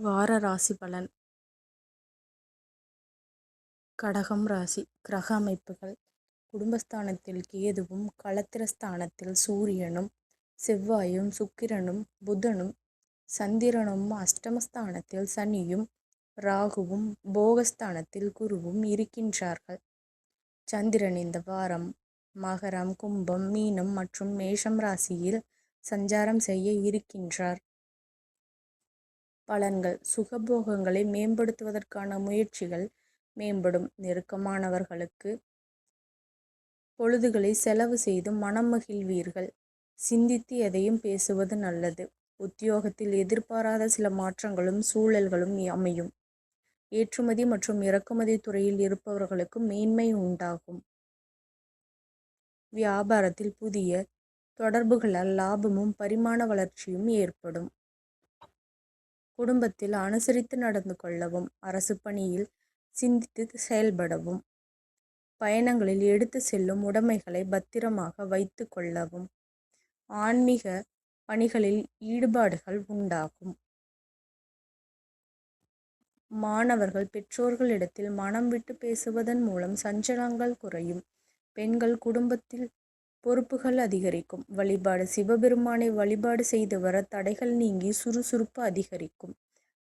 வார ராசி பலன். கடகம் ராசி கிரக அமைப்புகள். குடும்பஸ்தானத்தில் கேதுவும் களத்திரஸ்தானத்தில் சூரியனும் செவ்வாயும் சுக்கிரனும் புதனும் சந்திரனும் அஷ்டமஸ்தானத்தில் சனியும் ராகுவும் போகஸ்தானத்தில் குருவும் இருக்கின்றார்கள். சந்திரன் இந்த வாரம் மகரம் கும்பம் மீனம் மற்றும் மேஷம் ராசியில் சஞ்சாரம் செய்ய இருக்கின்றார். பலன்கள் சுகபோகங்களை மேம்படுத்துவதற்கான முயற்சிகள் மேம்படும். நெருக்கமானவர்களுக்கு பொழுதுகளை செலவு செய்து மனம் மகிழ்வீர்கள். சிந்தித்து எதையும் பேசுவது நல்லது. உத்தியோகத்தில் எதிர்பாராத சில மாற்றங்களும் சூழல்களும் அமையும். ஏற்றுமதி மற்றும் இறக்குமதி துறையில் இருப்பவர்களுக்கு மேன்மை உண்டாகும். வியாபாரத்தில் புதிய தொடர்புகளால் லாபமும் பரிமாண வளர்ச்சியும் ஏற்படும். குடும்பத்தில் அனுசரித்து நடந்து கொள்ளவும் அரசு பணியில் சிந்தித்து செயல்படவும் பயணங்களில் எடுத்து செல்லும் உடைமைகளை பத்திரமாக வைத்து கொள்ளவும் ஆன்மீக பணிகளில் ஈடுபாடுகள் உண்டாகும். மாணவர்கள் பெற்றோர்களிடத்தில் மனம் விட்டு பேசுவதன் மூலம் சஞ்சலங்கள் குறையும். பெண்கள் குடும்பத்தில் பொறுப்புகள் அதிகரிக்கும். வழிபாடு சிவபெருமானை வழிபாடு செய்து வர தடைகள் நீங்கி சுறுசுறுப்பு அதிகரிக்கும்.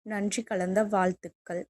நன்றி கலந்த வாழ்த்துக்கள்.